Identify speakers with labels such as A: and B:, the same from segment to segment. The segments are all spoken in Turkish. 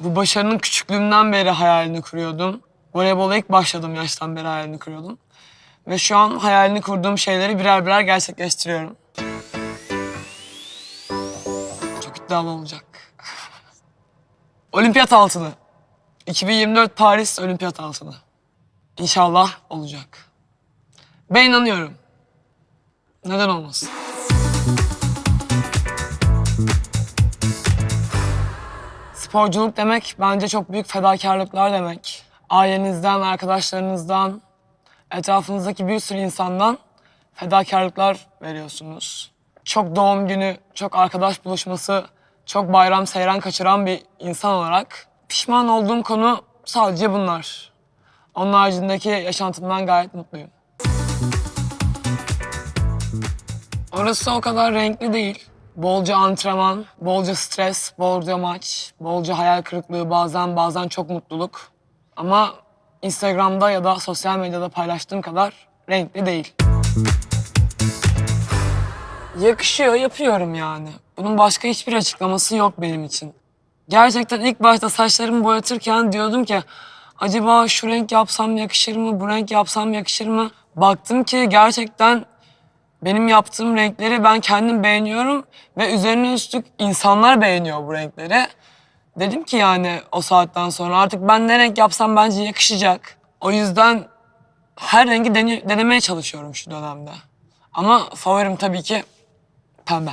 A: Bu başarının küçüklüğümden beri hayalini kuruyordum. Voleybola ilk başladığım yaştan beri hayalini kuruyordum. Ve şu an hayalini kurduğum şeyleri birer birer gerçekleştiriyorum. Çok iddialı olacak. Olimpiyat altını. 2024 Paris Olimpiyat altını. İnşallah olacak. Ben inanıyorum. Neden olmasın? Sporculuk demek bence çok büyük fedakarlıklar demek. Ailenizden, arkadaşlarınızdan, etrafınızdaki bir sürü insandan fedakarlıklar veriyorsunuz. Çok doğum günü, çok arkadaş buluşması, çok bayram seyran kaçıran bir insan olarak pişman olduğum konu sadece bunlar. Onun haricindeki yaşantımdan gayet mutluyum. Orası o kadar renkli değil. Bolca antrenman, bolca stres, bolca maç, bolca hayal kırıklığı, bazen bazen çok mutluluk. Ama Instagram'da ya da sosyal medyada paylaştığım kadar renkli değil. Yakışıyor, yapıyorum yani. Bunun başka hiçbir açıklaması yok benim için. Gerçekten ilk başta saçlarımı boyatırken diyordum ki acaba şu renk yapsam yakışır mı, bu renk yapsam yakışır mı? Baktım ki gerçekten benim yaptığım renkleri ben kendim beğeniyorum ve üzerine üstlük insanlar beğeniyor bu renkleri. Dedim ki yani o saatten sonra artık ben ne renk yapsam bence yakışacak. O yüzden her rengi dene- denemeye çalışıyorum şu dönemde. Ama favorim tabii ki pembe.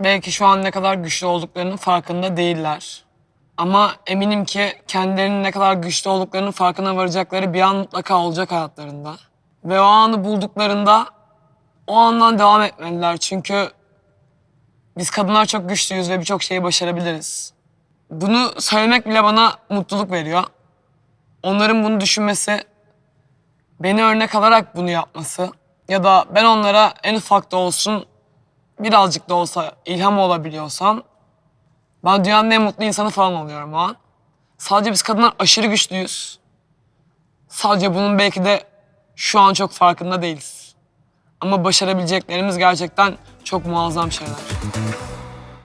A: Belki şu an ne kadar güçlü olduklarının farkında değiller. Ama eminim ki kendilerinin ne kadar güçlü olduklarının farkına varacakları bir an mutlaka olacak hayatlarında. Ve o anı bulduklarında o andan devam etmeliler. Çünkü biz kadınlar çok güçlüyüz ve birçok şeyi başarabiliriz. Bunu söylemek bile bana mutluluk veriyor. Onların bunu düşünmesi, beni örnek alarak bunu yapması ya da ben onlara en ufak da olsun birazcık da olsa ilham olabiliyorsam ben dünyanın en mutlu insanı falan oluyorum o an. Sadece biz kadınlar aşırı güçlüyüz. Sadece bunun belki de şu an çok farkında değiliz. Ama başarabileceklerimiz gerçekten çok muazzam şeyler.